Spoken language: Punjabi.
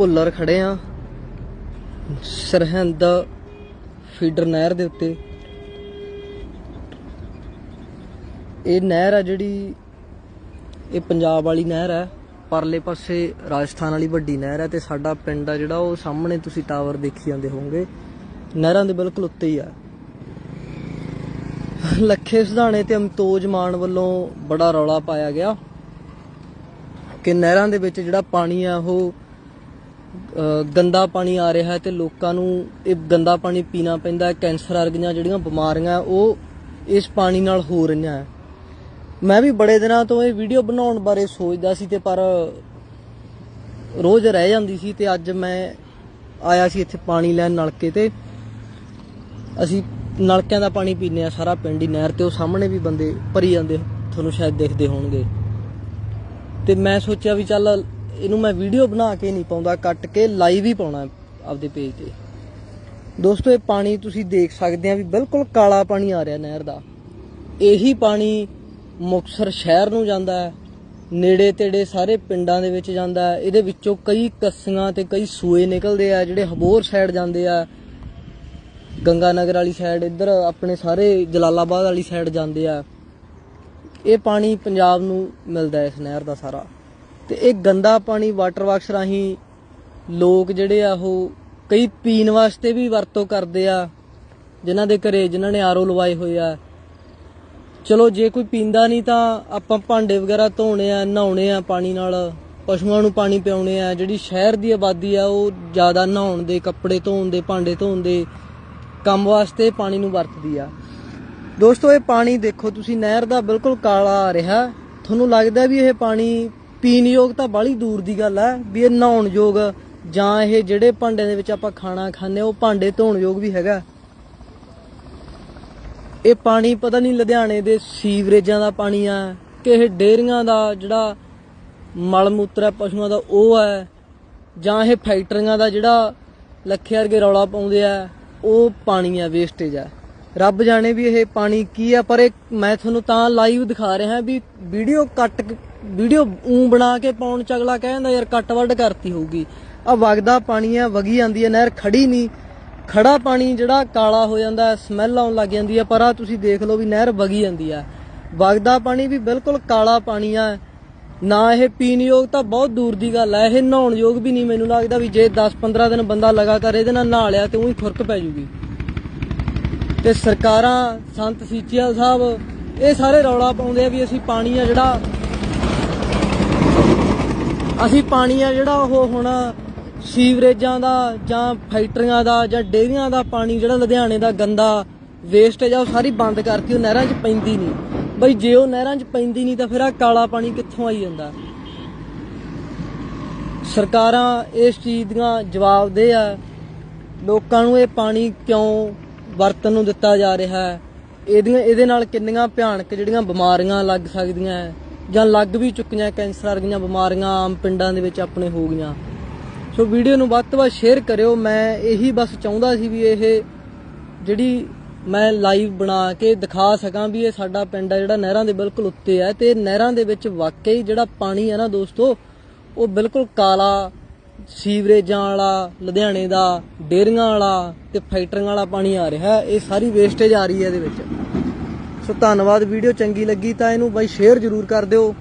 ਭੁੱਲਰ ਖੜੇ ਆ। ਸਰਹੰਦ ਫੀਡਰ ਨਹਿਰ ਦੇ ਉੱਤੇ। ਇਹ ਨਹਿਰ ਆ ਜਿਹੜੀ, ਇਹ ਪੰਜਾਬ ਵਾਲੀ ਨਹਿਰ ਹੈ ਪਰਲੇ ਪਾਸੇ ਰਾਜਸਥਾਨ ਵਾਲੀ ਵੱਡੀ ਨਹਿਰ ਹੈ ਤੇ ਸਾਡਾ ਪਿੰਡ ਆ ਜਿਹੜਾ, ਉਹ ਸਾਹਮਣੇ ਤੁਸੀਂ ਟਾਵਰ ਦੇਖੀ ਜਾਂਦੇ ਹੋਵੋਗੇ। ਨਹਿਰਾਂ ਦੇ ਬਿਲਕੁਲ ਉੱਤੇ ਹੀ ਆ। ਲੱਖੇ ਸੁਧਾਣੇ ਤੇ ਅਮਤੋਜ ਮਾਨ ਵੱਲੋਂ ਬੜਾ ਰੌਲਾ ਪਾਇਆ ਗਿਆ ਕਿ ਨਹਿਰਾਂ ਦੇ ਵਿੱਚ ਜਿਹੜਾ ਪਾਣੀ ਆ, ਉਹ ਗੰਦਾ ਪਾਣੀ ਆ ਰਿਹਾ ਹੈ ਤੇ ਲੋਕਾਂ ਨੂੰ ਇਹ ਗੰਦਾ ਪਾਣੀ ਪੀਣਾ ਪੈਂਦਾ ਹੈ, ਕੈਂਸਰ ਵਰਗੀਆਂ ਜਿਹੜੀਆਂ ਬਿਮਾਰੀਆਂ ਉਹ ਇਸ ਪਾਣੀ ਨਾਲ ਹੋ ਰਹੀਆਂ ਹੈ। ਮੈਂ ਵੀ ਬੜੇ ਦਿਨਾਂ ਤੋਂ ਇਹ ਵੀਡੀਓ ਬਣਾਉਣ ਬਾਰੇ ਸੋਚਦਾ ਸੀ ਤੇ ਪਰ ਰੋਜ਼ ਰਹਿ ਜਾਂਦੀ ਸੀ ਤੇ ਅੱਜ ਮੈਂ ਆਇਆ ਸੀ ਇੱਥੇ ਪਾਣੀ ਲੈਣ ਨਲਕੇ ਤੇ। ਅਸੀਂ ਨਲਕਿਆਂ ਦਾ ਪਾਣੀ ਪੀਂਦੇ ਆ ਸਾਰਾ ਪਿੰਡ ਹੀ ਨਹਿਰ ਤੇ, ਉਹ ਸਾਹਮਣੇ ਵੀ ਬੰਦੇ ਭਰੀ ਜਾਂਦੇ, ਤੁਹਾਨੂੰ ਸ਼ਾਇਦ ਦੇਖਦੇ ਹੋਣਗੇ। ਤੇ ਮੈਂ ਸੋਚਿਆ ਵੀ ਚੱਲ ਇਹਨੂੰ ਮੈਂ ਵੀਡੀਓ ਬਣਾ ਕੇ ਨਹੀਂ ਪਾਉਂਦਾ, ਕੱਟ ਕੇ ਲਾਈਵ ਹੀ ਪਾਉਣਾ ਆਪਦੇ ਪੇਜ ਤੇ। ਦੋਸਤੋ, ਇਹ ਪਾਣੀ ਤੁਸੀਂ ਦੇਖ ਸਕਦੇ ਆ ਵੀ ਬਿਲਕੁਲ ਕਾਲਾ ਪਾਣੀ ਆ ਰਿਹਾ ਨਹਿਰ ਦਾ। ਇਹੀ ਪਾਣੀ ਮੁਕਤਸਰ ਸ਼ਹਿਰ ਨੂੰ ਜਾਂਦਾ ਹੈ, ਨੇੜੇ ਤੇੜੇ ਸਾਰੇ ਪਿੰਡਾਂ ਦੇ ਵਿੱਚ ਜਾਂਦਾ ਹੈ। ਇਹਦੇ ਵਿੱਚੋਂ ਕਈ ਕੱਸੀਆਂ ਤੇ ਕਈ ਸੂਏ ਨਿਕਲਦੇ ਆ, ਜਿਹੜੇ ਹਬੋਰ ਸਾਈਡ ਜਾਂਦੇ ਆ। ਗੰਗਾ ਨਗਰ ਵਾਲੀ ਸਾਈਡ ਇੱਧਰ ਆਪਣੇ ਸਾਰੇ ਜਲਾਲਾਬਾਦ ਵਾਲੀ ਸਾਈਡ ਜਾਂਦੇ ਆ। ਇਹ ਪਾਣੀ ਪੰਜਾਬ ਨੂੰ ਮਿਲਦਾ ਇਸ ਨਹਿਰ ਦਾ ਸਾਰਾ। ਤੇ ਇਹ ਗੰਦਾ ਪਾਣੀ ਵਾਟਰ ਵਰਕਸ ਰਾਹੀਂ ਲੋਕ ਜਿਹੜੇ ਆ ਉਹ ਕਈ ਪੀਣ ਵਾਸਤੇ ਵੀ ਵਰਤੋਂ ਕਰਦੇ ਆ, ਜਿਨ੍ਹਾਂ ਦੇ ਘਰੇ ਜਿਨ੍ਹਾਂ ਨੇ ਆਰਓ ਲਵਾਏ ਹੋਏ ਆ। ਚਲੋ, ਜੇ ਕੋਈ ਪੀਂਦਾ ਨਹੀਂ ਤਾਂ ਆਪਾਂ ਭਾਂਡੇ ਵਗੈਰਾ ਧੋਣੇ ਆ, ਨਹਾਉਣੇ ਆ ਪਾਣੀ ਨਾਲ। ਪਸ਼ੂਆਂ ਨੂੰ ਪਾਣੀ ਪਿਆਉਣੇ ਆ। ਜਿਹੜੀ ਸ਼ਹਿਰ ਦੀ ਆਬਾਦੀ ਆ, ਉਹ ਜ਼ਿਆਦਾ ਨਹਾਉਣ ਦੇ, ਕੱਪੜੇ ਧੋਣ ਦੇ, ਭਾਂਡੇ ਧੋਣ ਦੇ ਕੰਮ ਵਾਸਤੇ ਪਾਣੀ ਨੂੰ ਵਰਤਦੀ ਆ। ਦੋਸਤੋ, ਇਹ ਪਾਣੀ ਦੇਖੋ, ਤੁਸੀਂ ਨਹਿਰ ਦਾ ਬਿਲਕੁਲ ਕਾਲਾ ਆ ਰਿਹਾ। ਤੁਹਾਨੂੰ ਲੱਗਦਾ ਵੀ ਇਹ ਪਾਣੀ ਪੀਣ ਯੋਗ ਤਾਂ ਬਾਲੀ ਦੂਰ ਦੀ ਗੱਲ ਹੈ ਵੀ ਇਹ ਨਹਾਉਣ ਯੋਗ ਜਾਂ ਇਹ ਜਿਹੜੇ ਭਾਂਡੇ ਦੇ ਵਿੱਚ ਆਪਾਂ ਖਾਣਾ ਖਾਂਦੇ ਉਹ ਭਾਂਡੇ ਧੋਣ ਯੋਗ ਵੀ ਹੈਗਾ। ਇਹ ਪਾਣੀ ਪਤਾ ਨਹੀਂ ਲੁਧਿਆਣੇ ਦੇ ਸੀਵਰੇਜਾਂ ਦਾ ਪਾਣੀ ਆ, ਕਿ ਇਹ ਡੇਅਰੀਆਂ ਦਾ ਜਿਹੜਾ ਮਲ ਮੂਤਰ ਹੈ ਪਸ਼ੂਆਂ ਦਾ ਉਹ ਹੈ ਜਾਂ ਇਹ ਫੈਕਟਰੀਆਂ ਦਾ ਜਿਹੜਾ ਲੱਖੇ ਵਰਗੇ ਰੌਲਾ ਪਾਉਂਦੇ ਆ, ਉਹ ਪਾਣੀ ਆ ਵੇਸਟੇਜ ਆ। ਰੱਬ ਜਾਣੇ ਵੀ ਇਹ ਪਾਣੀ ਕੀ ਆ, ਪਰ ਇਹ ਮੈਂ ਤੁਹਾਨੂੰ ਤਾਂ ਲਾਈਵ ਦਿਖਾ ਰਿਹਾ ਵੀ ਵੀਡੀਓ ਕੱਟ ਵੀਡੀਓ ਉਂ ਬਣਾ ਕੇ ਪਾਉਣ ਚ ਅਗਲਾ ਕਹਿੰਦਾ ਯਾਰ ਕੱਟ ਵੱਢ ਕਰਤੀ ਹੋਊਗੀ। ਆ ਵਗਦਾ ਪਾਣੀ ਆ ਵਗੀ ਜਾਂਦੀ ਹੈ, ਨਹਿਰ ਖੜੀ ਨਹੀਂ। ਖੜਾ ਪਾਣੀ ਜਿਹੜਾ ਕਾਲਾ ਹੋ ਜਾਂਦਾ ਸਮੈਲ ਆਉਣ ਲੱਗ ਜਾਂਦੀ ਹੈ, ਪਰ ਆ ਤੁਸੀਂ ਦੇਖ ਲਓ ਵੀ ਨਹਿਰ ਵਗੀ ਜਾਂਦੀ ਆ ਵਗਦਾ ਪਾਣੀ ਵੀ ਬਿਲਕੁਲ ਕਾਲਾ ਪਾਣੀ ਆ। ਨਾ ਇਹ ਪੀਣ ਯੋਗ ਤਾਂ ਬਹੁਤ ਦੂਰ ਦੀ ਗੱਲ ਹੈ। ਇਹ ਨਹਾਉਣ ਯੋਗ ਵੀ ਨਹੀਂ ਮੈਨੂੰ ਲੱਗਦਾ ਵੀ ਜੇ 10-15 ਦਿਨ ਬੰਦਾ ਲਗਾਤਾਰ ਇਹਦੇ ਨਾਲ ਨਹਾ ਲਿਆ ਤੇ ਉਹੀ ਖੁਰਕ ਪੈ ਜੂਗੀ। ਤੇ ਸਰਕਾਰਾਂ, ਸੰਤ ਸੀਚੀਆ ਸਾਹਿਬ, ਇਹ ਸਾਰੇ ਰੌਲਾ ਪਾਉਂਦੇ ਆ ਵੀ ਅਸੀਂ ਪਾਣੀ ਆ ਜਿਹੜਾ ਅਸੀਂ ਪਾਣੀ ਆ ਜਿਹੜਾ ਉਹ ਹੁਣ ਸੀਵਰੇਜਾਂ ਦਾ ਜਾਂ ਫੈਕਟਰੀਆਂ ਦਾ ਜਾਂ ਡੇਅਰੀਆਂ ਦਾ ਪਾਣੀ ਜਿਹੜਾ ਲੁਧਿਆਣੇ ਦਾ ਗੰਦਾ ਵੇਸਟੇਜ ਆ ਉਹ ਸਾਰੀ ਬੰਦ ਕਰਤੀ ਉਹ ਨਹਿਰਾਂ 'ਚ ਪੈਂਦੀ ਨਹੀਂ। ਬਈ ਜੇ ਉਹ ਨਹਿਰਾਂ 'ਚ ਪੈਂਦੀ ਨਹੀਂ ਤਾਂ ਫਿਰ ਆ ਕਾਲਾ ਪਾਣੀ ਕਿੱਥੋਂ ਆਈ ਜਾਂਦਾ? ਸਰਕਾਰਾਂ ਇਸ ਚੀਜ਼ ਦੀਆਂ ਜਵਾਬ ਦੇ ਆ। ਲੋਕਾਂ ਨੂੰ ਇਹ ਪਾਣੀ ਕਿਉਂ ਵਰਤਨ ਨੂੰ ਦਿੱਤਾ ਜਾ ਰਿਹਾ? ਹੈ ਇਹਦੀਆਂ ਇਹਦੇ ਨਾਲ ਕਿੰਨੀਆਂ ਭਿਆਨਕ ਜਿਹੜੀਆਂ ਬਿਮਾਰੀਆਂ ਲੱਗ ਸਕਦੀਆਂ? ਹੈ ਜਾਂ ਲੱਗ ਵੀ ਚੁੱਕੀਆਂ ਕੈਂਸਰ ਵਰਗੀਆਂ ਬਿਮਾਰੀਆਂ ਆਮ ਪਿੰਡਾਂ ਦੇ ਵਿੱਚ ਆਪਣੇ ਹੋ ਗਈਆਂ। ਸੋ ਵੀਡੀਓ ਨੂੰ ਵੱਧ ਤੋਂ ਵੱਧ ਸ਼ੇਅਰ ਕਰਿਓ। ਮੈਂ ਇਹੀ ਬਸ ਚਾਹੁੰਦਾ ਸੀ ਵੀ ਇਹ ਜਿਹੜੀ ਮੈਂ ਲਾਈਵ ਬਣਾ ਕੇ ਦਿਖਾ ਸਕਾਂ ਵੀ ਇਹ ਸਾਡਾ ਪਿੰਡ ਹੈ ਜਿਹੜਾ ਨਹਿਰਾਂ ਦੇ ਬਿਲਕੁਲ ਉੱਤੇ ਹੈ ਤੇ ਨਹਿਰਾਂ ਦੇ ਵਿੱਚ ਵਾਕਈ ਜਿਹੜਾ ਪਾਣੀ ਹੈ ਨਾ ਦੋਸਤੋ, ਉਹ ਬਿਲਕੁਲ ਕਾਲਾ ਸੀਵਰੇਜਾਂ ਵਾਲਾ, ਲੁਧਿਆਣੇ ਦਾ ਡੇਅਰੀਆਂ ਵਾਲਾ ਤੇ ਫੈਕਟਰੀਆਂ ਵਾਲਾ ਪਾਣੀ ਆ ਰਿਹਾ। ਇਹ ਸਾਰੀ ਵੇਸਟੇਜ ਆ ਰਹੀ ਹੈ ਇਹਦੇ ਵਿੱਚ। ਸੋ ਧੰਨਵਾਦ ਵੀਡੀਓ ਚੰਗੀ ਲੱਗੀ ਤਾਂ ਇਹਨੂੰ ਬਾਈ ਸ਼ੇਅਰ ਜ਼ਰੂਰ ਕਰ ਦਿਓ।